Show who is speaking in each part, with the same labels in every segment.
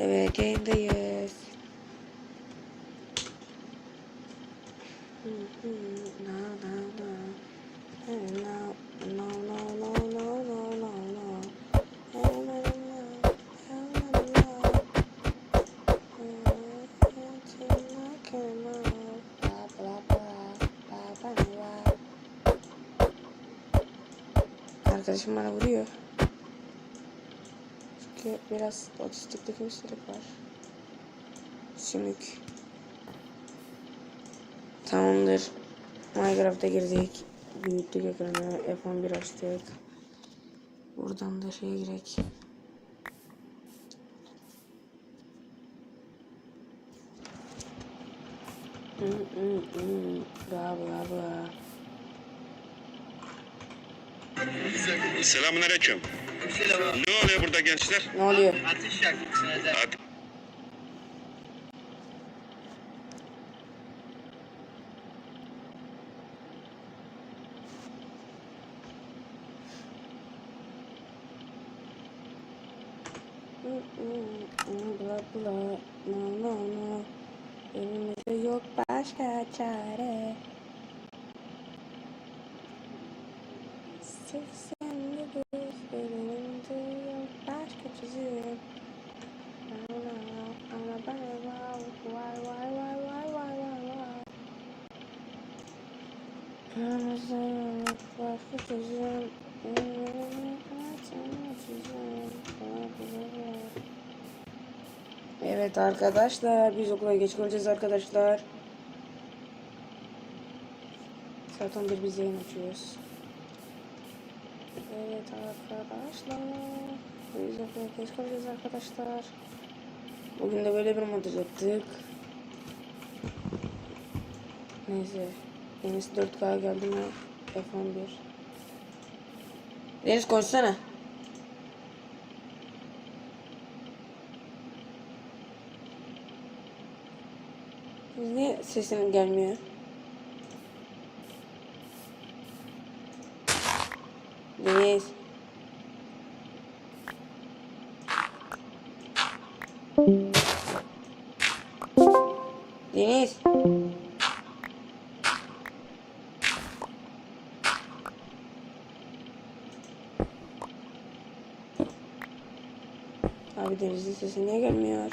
Speaker 1: Evet yayındayız. no no no. Çünkü biraz otistikli bir müşterik var. Sümük. Tamamdır. Minecraft'a girdik. Büyüttük ekranı. F11 açtık. Buradan da şeye girek. Bravo bravo.
Speaker 2: Selamun aleyküm. Ne oluyor burada gençler?
Speaker 1: Ne oluyor?
Speaker 3: Yaktı Sezer.
Speaker 2: Hadi.
Speaker 1: Bla bla no no no Elimizde yok başka çare Seksenli Evet arkadaşlar biz okula geç kalacağız arkadaşlar. Saat 11 biz yayın açıyoruz. Evet arkadaşlar biz okula geç kalacağız arkadaşlar. Bugün de böyle bir montaj yaptık. Neyse. Yenisi 4K geldi mi? F11. Deniz konuşsana. Niye sesin gelmiyor? Abi Deniz'in sesi niye gelmiyor?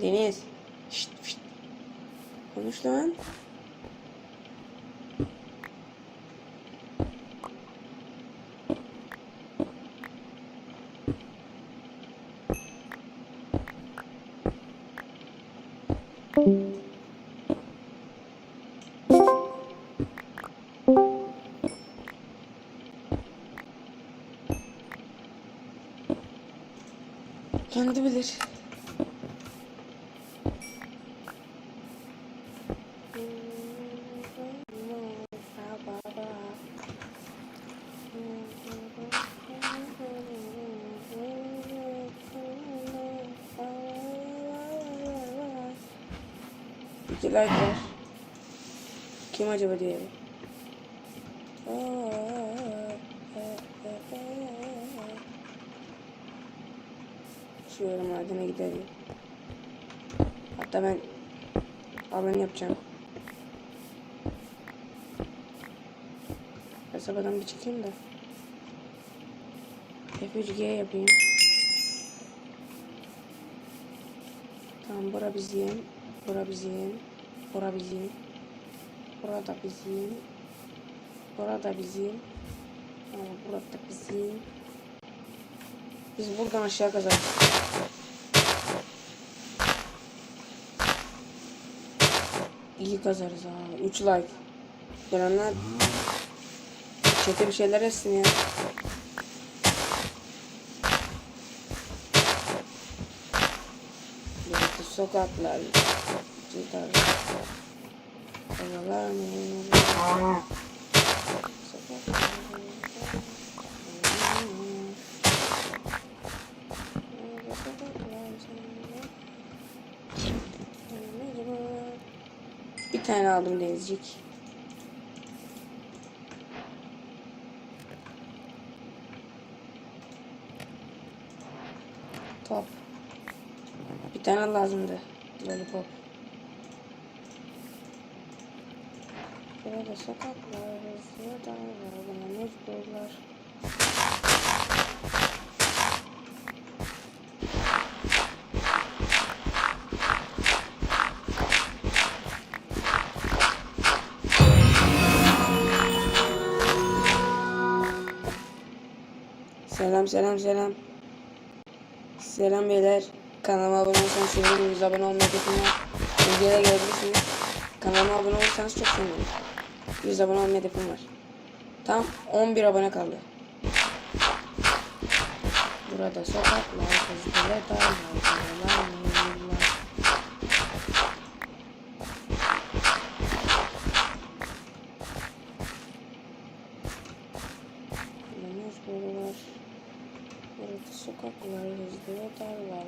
Speaker 1: Deniz. Şşt, şşt. Konuş lan. Kendi bilir. İki like var. Kim acaba diye. Gidelim. Hatta ben abone yapacağım. Kasabadan bir çıkayım da. F3G yapayım. Tamam bura bizim. Bura bizim. Bura bizim. Burada bizim. Burada bizim. Burada bizim. Biz buradan aşağı kazarız. İyi kazarız abi. 3 like. Görenler çete bir şeyler etsin ya. Birlikte sokaklar. Cidden. Oralar mı? Bir tane aldım denizcik. Top. Bir tane lazımdı. Lollipop. Burada sokaklar, hızlı dağlar, bana Selam selam selam. Selam beyler. Kanalıma abone olursanız sevinirim. 100 abone olmayı unutmayın. Videoya gelebilirsiniz. Kanalıma abone olursanız çok sevinirim. 100 abone olmayı hedefim var. Tam 11 abone kaldı. Burada sokaklar, dağlar, dağlar, dağlar. Sokaklar, hızlı dağlar.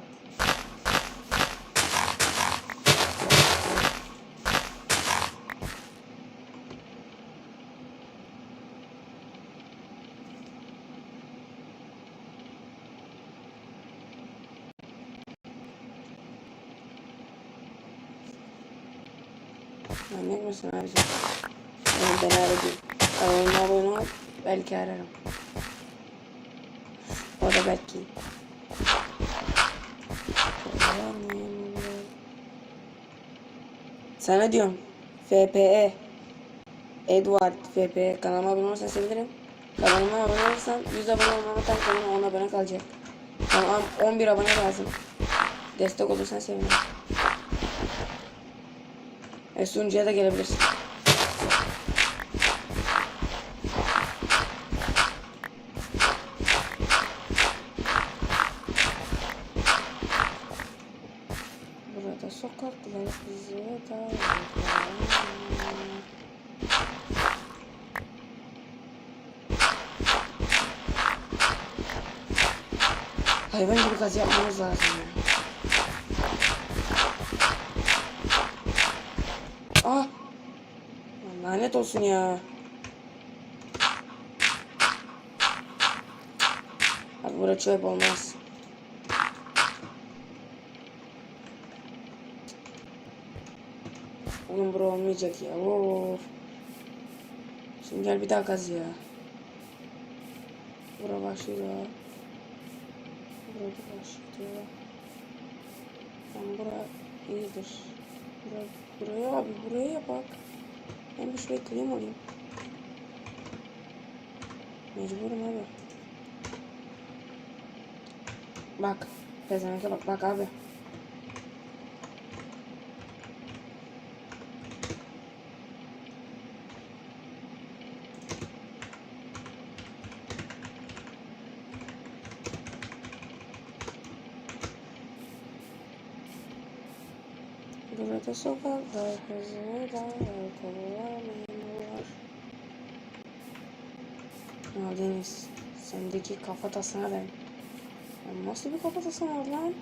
Speaker 1: Manyak mısın abicim? Yani beni aradı. Kanalıma abone ol. Belki ararım. O da belki. Sana diyorum. FPE. Edward FPE. Kanalıma abone olursan sevinirim. Kanalıma abone olursan 100 abone olmama tam kanalına 10 abone kalacak. Tamam 11 abone lazım. Destek olursan sevinirim. E sunucuya da gelebilirsin. Burada sokaklar bizi dağlar. Hayvan gibi gaz yapmamız lazım ya. Ah! Lan Lanet olsun ya. Abi burası çöp olmaz. Oğlum bura olmayacak ya. Of. Şimdi gel bir daha kaz ya. Bura başlıyor. Burada başlıyor. Lan bura iyidir. Bura, buraya abi buraya bak. Ben bir şuraya kıyım alayım. Mecburum abi. Bak. Pezevenke bak bak abi. Burada sokaklar, kovalar, memurlar. Ya Deniz, sendeki kafatasına ben. Ya nasıl bir kafatası var lan?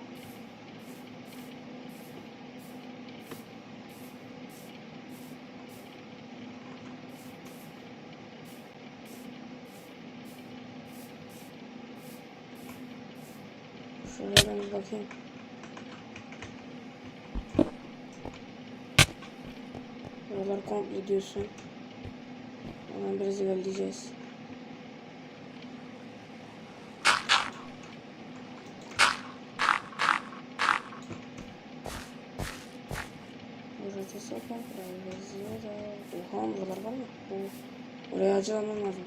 Speaker 1: Şuraya ben bakayım. Buralar komple diyorsun. Hemen biraz ilerleyeceğiz. Sokaklar yazıyor. Oha buralar var mı? Oraya acil almam lazım.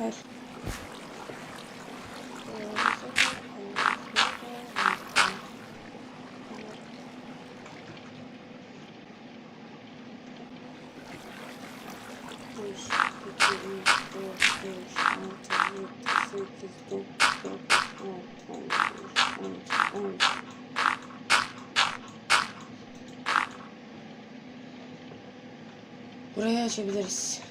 Speaker 1: Ver. Burayı açabiliriz.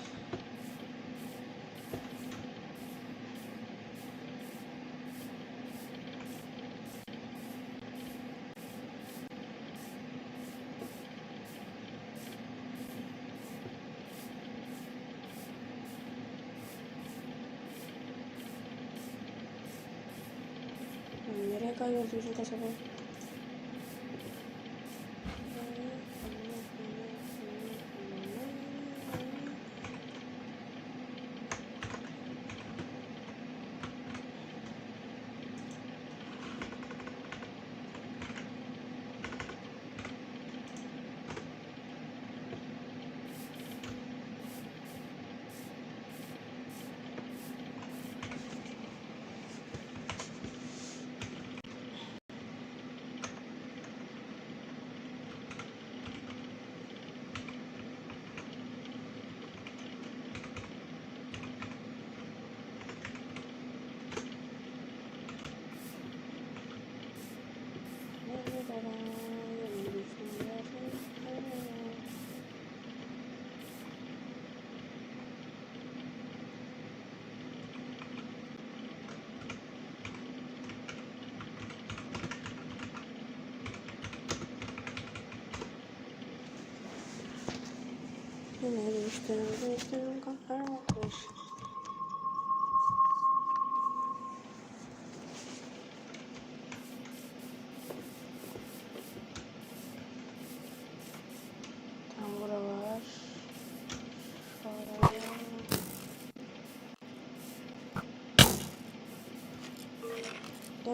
Speaker 1: Gel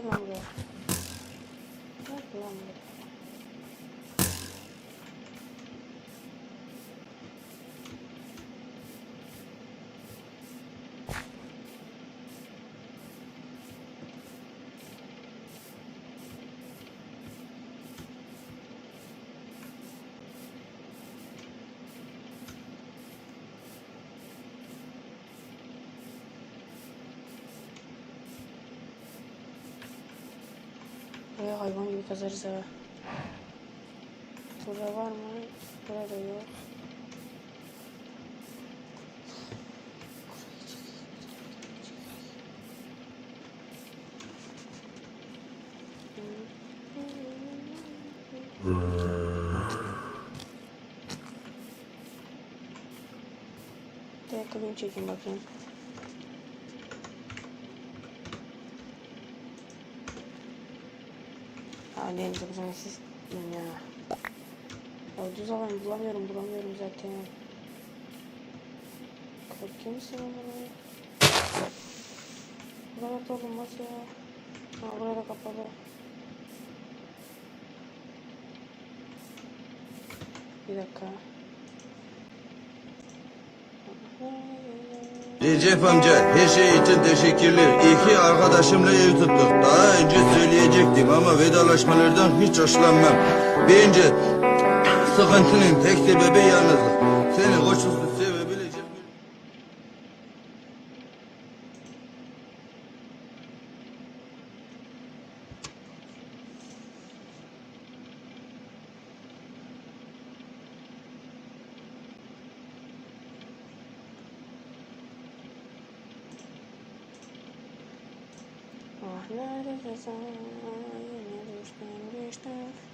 Speaker 1: lan buraya. Gel lan buraya. Buraya hayvan gibi kazarız ha. Burada var mı? Burada yok. Bir dakika bir çekin bakayım. Ha denize bu zaman siz ya. Düz alan bulamıyorum bulamıyorum zaten. Korkuyor musun bana? Buralarda olmaz ya. Ha burada kapalı. Bir dakika.
Speaker 3: Recep amca her şey için teşekkürler. İyi ki arkadaşımla ev tuttuk. Daha önce söyleyecektim ama vedalaşmalardan hiç hoşlanmam. Bence sıkıntının tek sebebi yalnızlık. Seni koşulsuz blood of
Speaker 1: his own, I never spend your stuff.